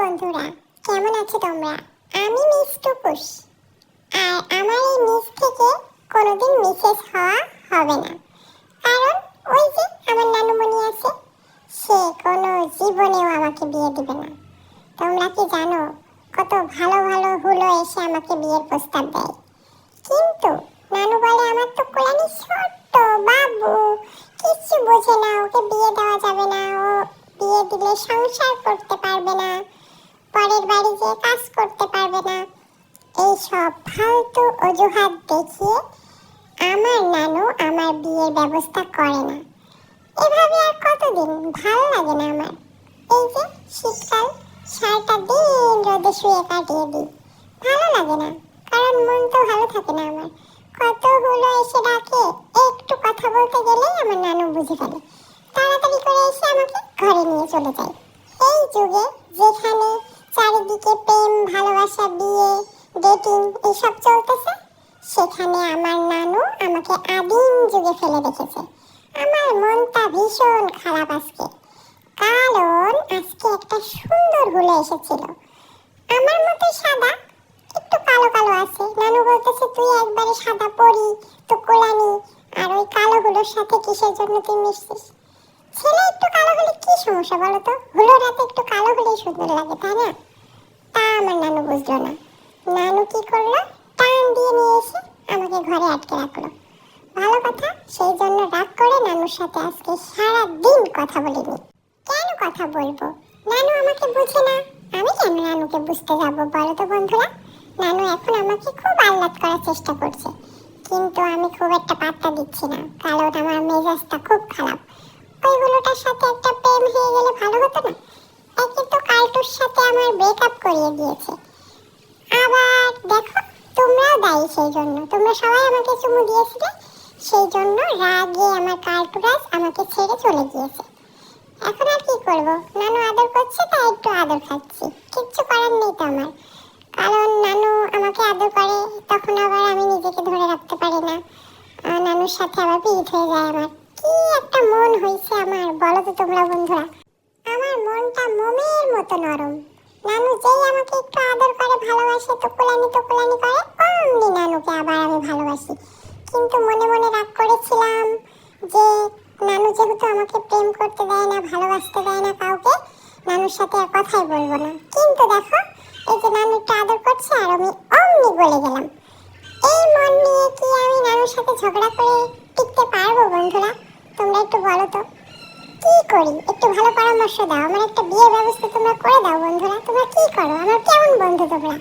বন্ধুরা, কেমন আছো তোমরা? আমি মিস টুকুস আর আমার এই মিস থেকে কোনোদিন মিসেস হওয়া হবে না। কারণ ওই যে আমার নানুমণি আছে, সে কোনো জীবনেও আমাকে বিয়ে দিবে না। তোমরা কি জানো, কত ভালো ভালো হুলো এসে আমাকে বিয়ের প্রস্তাব দেয়। কিন্তু নানু বলে, আমার তো কোলানি ছোট্ট বাবু কিছু বোঝে না, ওকে বিয়ে দেওয়া যাবে না, ও বিয়ে দিলে সংসার করতে পারবে না। পরের বাড়ি যেয়ে কাজ করতে পারবে না। এই সব ফালতু অজুহাত দেখিয়ে আমার নানু আমার বিয়ের ব্যবস্থা করে না। এভাবে আর কতদিন ভালো লাগে না আমার। এই যে শীতকাল, সারাটা দিন রোদে শুয়ে কাটিয়ে দিই। ভালো লাগে না, কারণ মন তো ভালো থাকে না আমার। কতগুলো এসে ডাকে, একটু কথা বলতে গেলেই আমার নানু বুঝে ফেলে। তাড়াতাড়ি করে এসে আমাকে ঘরে নিয়ে চলে যায়। এই যুগে যেখানে চারিদিকে প্রেম, ভালোবাসা, বিয়ে ডেটিং এসব চলতেছে। সেখানে আমার নানু আমাকে আদিম যুগে ফেলে রেখেছে। আমার মনটা ভীষণ খারাপ আজকে। কারণ আজকে একটা সুন্দর হুলো এসেছিল। আমার মতো সাদা, একটু কালো কালো আছে। নানু বলতেছে, তুই একবারে সাদা পরি তো কোলানি আর ওই কালোগুলোর সাথে কিসের জন্য তুই মিশছিস? ছেলে একটু কালো হলে কি সমস্যা বলো তো? হুলো রাতে একটু কালো হলেই সুন্দর লাগে, তাই না? বুঝলো না নানু কি করল? টান দিয়ে নিয়ে এসে আমাকে ঘরে আটকে রাখল। ভালো কথা, সেই জন্য রাগ করে নানুর সাথে আজকে সারা দিন কথা বলিনি। কেন কথা বলব? নানু আমাকে বুঝে না। আমি কেন নানুকে বুঝতে যাব বলো তো বন্ধুরা? নানু এখন আমাকে খুব আহ্লাদ করার চেষ্টা করছে। কিন্তু আমি খুব একটা পাত্তা দিচ্ছি না, কারণ আমার মেজাজটা খুব খারাপ। ওইগুলোটার সাথে একটা প্রেম হয়ে গেলে ভালো হতো না? একে তো কালটুর সাথে আমার ব্রেকআপ করিয়ে দিয়েছে। দেখো, তোমরাও দায়ী সেই জন্য তোমরা সবাই আমাকে চুমু দিয়েছিলে সেই জন্য রাগে আমার কালটুরাজ আমাকে ছেড়ে চলে গিয়েছে। এখন আর কি করব? নানু আদর করছে, তাই একটু আদর খাচ্ছি। কিচ্ছু করার নেই তো আমার। কারণ নানু আমাকে আদর করে, তখন আবার আমি নিজেকে ধরে রাখতে পারি না। নানুর সাথে আবার পিঠ হয়ে যায় আমার। কি একটা মন হয়েছে আমার, বলো তো তোমরা বন্ধুরা। আমার মনটা মোমের মতো নরম। নানু যেই আমাকে একটু আদর করে, ভালোবাসে তো কোলানি তো কোলানি করে, অমনি নানুকে আবার আমি ভালোবাসি। কিন্তু মনে মনে রাগ করেছিলাম যে নানু যেহেতু আমাকে প্রেম করতে দেয় না, ভালোবাসতে দেয় না কাউকে, নানুর সাথে আর কথাই বলব না। কিন্তু দেখো, এই যে নানু একটু আদর করছে আর আমি অমনি গলে গেলাম। এই মন নিয়ে কি আমি নানুর সাথে ঝগড়া করে টিকতে পারব বন্ধুরা? তোমরা একটু বলো তো। কি করি? একটু ভালো পরামর্শ দাও। আমার একটা বিয়ে ব্যবস্থা তোমরা করে দাও বন্ধুরা। তোমরা কি করো? আমার কেমন বন্ধু তোমরা?